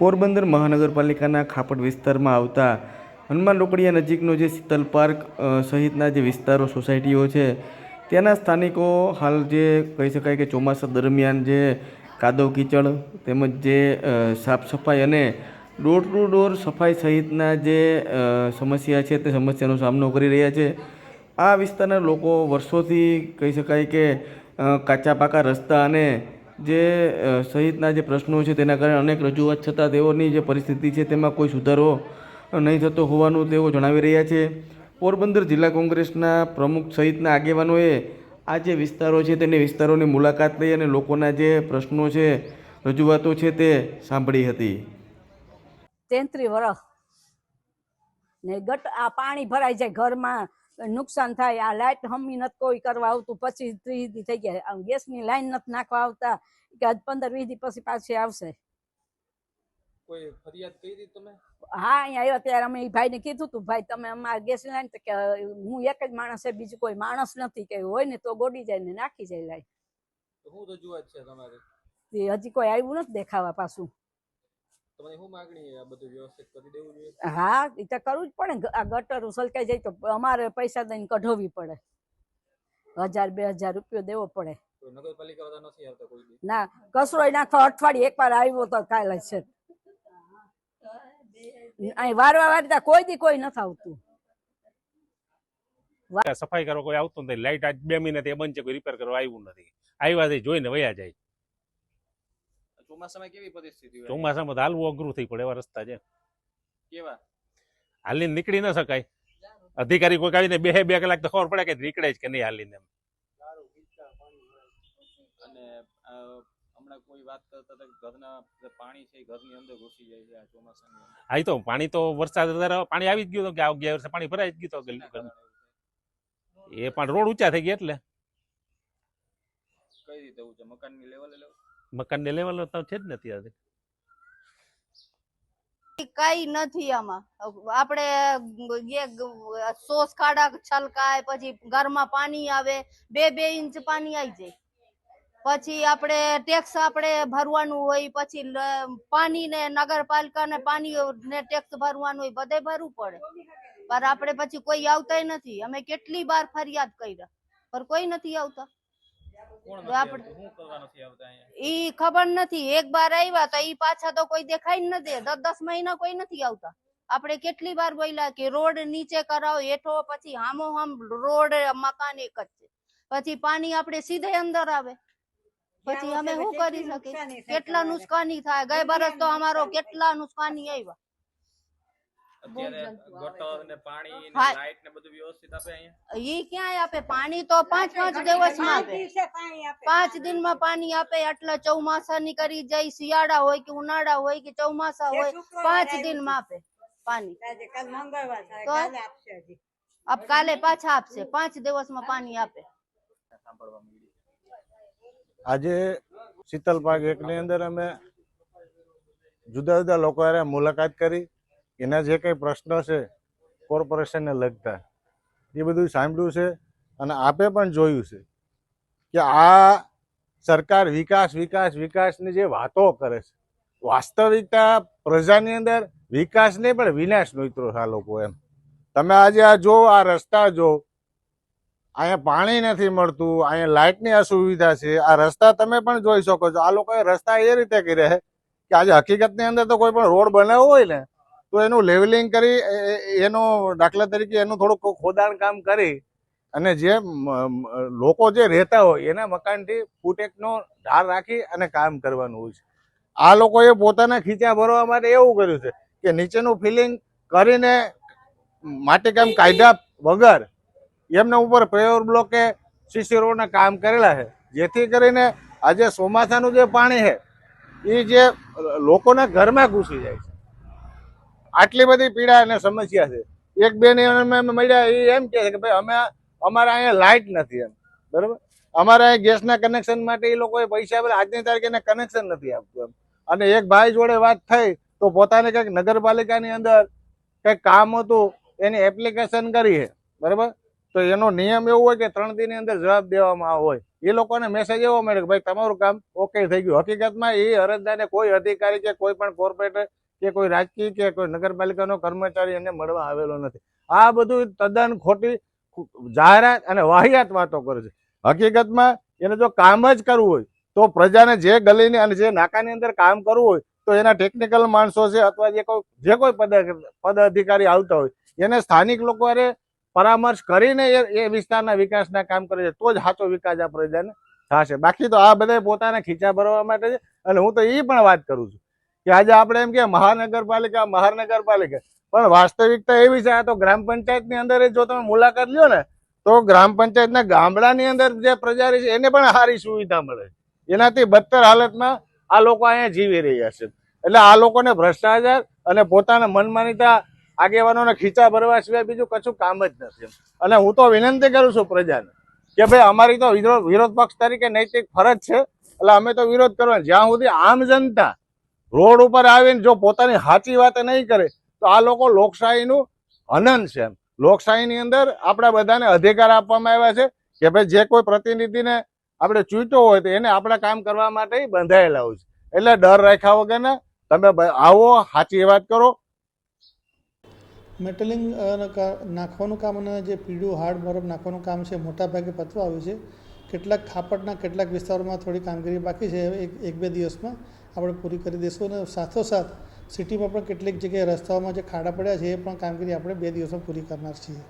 પોરબંદર મહાનગરપાલિકાના ખાપડ વિસ્તારમાં આવતા હનુમાન રોકડિયા નજીકનો જે શીતલ પાર્ક સહિતના જે વિસ્તારો, સોસાયટીઓ છે, ત્યાંના સ્થાનિકો હાલ જે કહી શકાય કે ચોમાસા દરમિયાન જે કાદવ કીચડ તેમજ જે સાફ સફાઈ અને ડોર ટુ ડોર સફાઈ સહિતના જે સમસ્યા છે તે સમસ્યાનો સામનો કરી રહ્યા છે. આ વિસ્તારના લોકો વર્ષોથી કહી શકાય કે કાચા પાકા રસ્તા અને જે સહિતના જે પ્રશ્નો છે તેના કારણે અનેક રજૂઆત છતાં તેઓની જે પરિસ્થિતિ છે તેમાં કોઈ સુધારો નહીં થતો હોવાનું તેઓ જણાવી રહ્યા છે. પોરબંદર જિલ્લા કોંગ્રેસના પ્રમુખ સહિતના આગેવાનોએ આ જે વિસ્તારો છે તેને વિસ્તારોની મુલાકાત લઈ અને લોકોના જે પ્રશ્નો છે, રજૂઆતો છે તે સાંભળી હતી. તેત્રી વર્ષ ને ગટ, આ પાણી ભરાઈ જાય ઘરમાં નુકસાન થાય આ લાઇટ હમી નથી કોઈ કરવા આવતું. પછી ત્રીસ દી થઈ ગયા. આમ ગેસની લાઈન નથી નાખવા આવતા કે આજ પંદર વીસ દી પછી પાછી આવશે. કોઈ ફરિયાદ કરી તમે? હા અહીંયા આવ્યા ત્યારે અમે ભાઈને કીધું તું ભાઈ તમે અમારા ગેસ લાઈન તો કે હું એક જ માણસ છે બીજું કોઈ માણસ નથી. કે હોય ને તો ગોડી જાય ને નાખી જાય લાઈન. શું રજૂઆત છે તમારી? હજી કોઈ આવ્યું નથી દેખાવા પાછું. તમારી શું માગણી આ બધું વ્યવસ્થિત કરી દેવું જોઈએ? હા એ તો કરવું જ પડે આ ગટર ઉસલકાઈ જાય તો અમારે પૈસા દઈને કઢાવવી પડે. હજાર બે હજાર રૂપિયો દેવો પડે. નગરપાલિકા નથી આવતા કોઈ ના કચરો નાખો અઠવાડિયે એકવાર આવ્યો તો કાલે છે. અહીં વારવા વારતા કોઈ દી કોઈ નથી આવતું. સફાઈ કરવા કોઈ આવતું નથી. લાઈટ આજ બે મહિના બંધ છે કોઈ રિપેર કરવા આવ્યું નથી. આવ્યા જોઈને વયા જાય. ચોમાસામાં કેવી પરિસ્થિતિ હોય? ચોમાસામાં હાલવું અઘરું થઈ પડે એવા રસ્તા છે. કેવા? હાલીને નીકળી ન શકાય. અધિકારી કોઈ આવીને બે બે કલાક તો ખબર પડે કે નીકળે છે કે નહીં હાલીને એમ. અને હમણાં કોઈ વાત કરતા હતા ઘરના પાણી છે ઘરની અંદર ઘૂસી જાય છે આ ચોમાસાની તો પાણી તો વરસાદ વધારે પાણી આવી જ ગયું કે ગયા વર્ષે પાણી ભરાઈ જ ગયું. એ પણ રોડ ઊંચા થઈ ગયા એટલે. કઈ રીતે મકાનની લેવલે લેવું મકાનને લેવલ તો છે જ નથી આજે કઈ નથી આમાં. આપણે સોસ ખાડા છલકાય, પછી ઘરમાં પાણી આવે, બે બે ઇંચ પાણી આવી જાય. પછી આપણે ટેક્સ આપણે ભરવાનું હોય, પછી પાણી ને નગરપાલિકા ને પાણી ને ટેક્સ ભરવાનું હોય, બધે ભરવું પડે. પણ આપણે પછી કોઈ આવતાય નથી. અમે કેટલી વાર ફરિયાદ કર્યા, પણ કોઈ નથી આવતા. તો આપણે- શું કરવા નથી આવતા અહીંયા? ઈ ખબર નથી. એક બાર આવ્યા તો ઈ પાછા તો કોઈ દેખાય ન નથી દસ દસ મહિના કોઈ નથી આવતા. આપણે કેટલી વાર બોલ્યા કે રોડ નીચે કરાવો હેઠો પછી હામો હામ રોડ મકાન એક જ છે. પછી પાણી આપણે સીધે અંદર આવે. પછી અમે શું કરી શકીએ? કેટલા નુકસાની થાય? ગઈ બરસ તો અમારો કેટલા નુકસાની આવ્યા અત્યારે જંતુ આવે ગટર ને પાણી ને હા. લાઈટ ને બધું વ્યવસ્થિત આપે અહીંયા? ઈ ક્યાંય આપે? પાણી તો પાંચ પાંચ દિવસમાં આપે. પાંચ દિનમાં પાણી આપે એટલે ચોમાસા ની કરી જાય શિયાળા હોય કે ઉનાળા હોય કે ચોમાસા હોય પાંચ દિનમાં આપે પાણી. તો? આપ કાલે પાછા આપશે પાંચ દિવસમાં પાણી આપે. સાંભળવા મળી આજે શીતલ પાર્ક એકની અંદર અમે જુદા જુદા લોકો હારે મુલાકાત કરી. એના જે કંઈ પ્રશ્ન છે, કોર્પોરેશનને લગતા, એ બધું સાંભળ્યું છે અને આપે પણ જોયું છે કે આ સરકાર વિકાસ વિકાસ, વિકાસની જે વાતો કરે છે, વાસ્તવિકતા પ્રજાની અંદર વિકાસ નહીં પણ વિનાશ મિત્રો આ લોકો એમ. તમે આજે આ જો, આ રસ્તા જો, અહીંયા પાણી નથી મળતું, અહીંયા લાઇટની અસુવિધા છે, આ રસ્તા તમે પણ જોઈ શકો છો. આ લોકોએ રસ્તા એ રીતે કર્યા છે કે આજે હકીકતની અંદર તો કોઈ પણ રોડ બનાવવો હોય ને તો એનું લેવલિંગ કરી એનો દાખલા તરીકે એનું થોડુંક ખોદાણ કામ કરી અને જે લોકો જે રહેતા હોય એના મકાનથી ફૂટેકનો ધાર રાખી અને કામ કરવાનું હોય છે. આ લોકોએ પોતાના ખીચા ભરવા માટે એવું કર્યું છે કે નીચેનું ફિલિંગ કરીને માટીકામ કાયદા વગર એમના ઉપર પેવર બ્લોકે સીસી કામ કરેલા છે. જેથી કરીને આજે ચોમાસાનું જે પાણી છે એ જે લોકોના ઘરમાં ઘૂસી જાય છે. આટલી બધી પીડા અને સમસ્યા છે. એક બેન અમે મળ્યા, એ એમ કહે છે કે ભાઈ, અમે, અમારે અહીંયા લાઇટ નથી એમ. બરાબર? અમારે અહીંયા ગેસના કનેક્શન માટે એ લોકોએ પૈસા આપેલા આજની તારીખે એને કનેક્શન નથી આપતું એમ. અને એક ભાઈ જોડે વાત થઈ, તો પોતાને કંઈક નગરપાલિકાની અંદર કંઈક કામ હતું, એની એપ્લિકેશન કરી છે. બરાબર? તો એનો નિયમ એવો હોય કે ત્રણ દિનની અંદર જવાબ દેવામાં હોય. એ લોકોને મેસેજ એવો મળે કે ભાઈ, તમારું કામ ઓકે થઈ ગયું. હકીકતમાં એ અરજદારને કોઈ અધિકારી કે કોઈ પણ કોર્પોરેટર કે કોઈ રાજકીય કે કોઈ નગરપાલિકાનો કર્મચારી એને મળવા આવેલો નથી. આ બધું તદ્દન ખોટી જાહેરાત અને વાહિયાત વાતો કરે છે. હકીકતમાં એને જો કામ જ કરવું હોય, તો પ્રજાને જે ગલીની અને જે નાકાની અંદર કામ કરવું હોય, તો એના ટેકનિકલ માણસો છે અથવા જે કોઈ જે કોઈ પદ પદ અધિકારી આવતા હોય, એને સ્થાનિક લોકો પરામર્શ કરીને એ એ વિસ્તારના વિકાસના કામ કરે છે, તો જ સાચો વિકાસ આ પ્રજાને થશે. બાકી તો આ બધા પોતાના ખીચા ભરવા માટે છે. અને હું તો એ પણ વાત કરું છું. કે આજે આપણે એમ કે મહાનગરપાલિકા મહાનગરપાલિકા. પણ વાસ્તવિકતા એવી છે, આ તો ગ્રામ પંચાયતની અંદર જ તમે મુલાકાત લ્યો ને, તો ગ્રામ પંચાયતના ગામડાની અંદર જે પ્રજા રહી છે, એને પણ સારી સુવિધા મળે. એનાથી બદતર હાલતમાં આ લોકો અહીંયા જીવી રહ્યા છે. એટલે આ લોકોને ભ્રષ્ટાચાર અને પોતાના મનમાનીતા આગેવાનોને ખીચા ભરવા સિવાય બીજું કશું કામ જ નથી અને હું તો વિનંતી કરું છું પ્રજાને કે ભાઈ, અમારી તો વિરોધ પક્ષ તરીકે નૈતિક ફરજ છે. એટલે અમે તો વિરોધ કરવાનો જ્યાં સુધી આમ જનતા રોડ ઉપર આવીને જો પોતાની સાચી વાત નહીં કરે, તો આ લોકો લોકશાહીનું હનન છે એમ. લોકશાહીની અંદર આપણા બધાને અધિકાર આપવામાં આવ્યા છે કે ભાઈ જે કોઈ પ્રતિનિધિને આપણે ચૂંટ્યો હોય તો એને આપણા કામ કરવા માટે બંધાયેલા હોય છે. એટલે ડર રાખ્યા વગરના તમે આવો, સાચી વાત કરો. મેટલિંગ નાખવાનું કામ અને જે પીળું, હાર્ડ બરફ નાખવાનું કામ છે, મોટાભાગે પતવા આવ્યું છે. કેટલાક ખાપટના કેટલાક વિસ્તારોમાં થોડી કામગીરી બાકી છે એક બે દિવસમાં. આપણે પૂરી કરી દઈશું અને સાથોસાથ સિટીમાં પણ કેટલીક જગ્યાએ રસ્તાઓમાં જે ખાડા પડ્યા છે એ પણ કામગીરી આપણે બે દિવસમાં પૂરી કરનાર છીએ.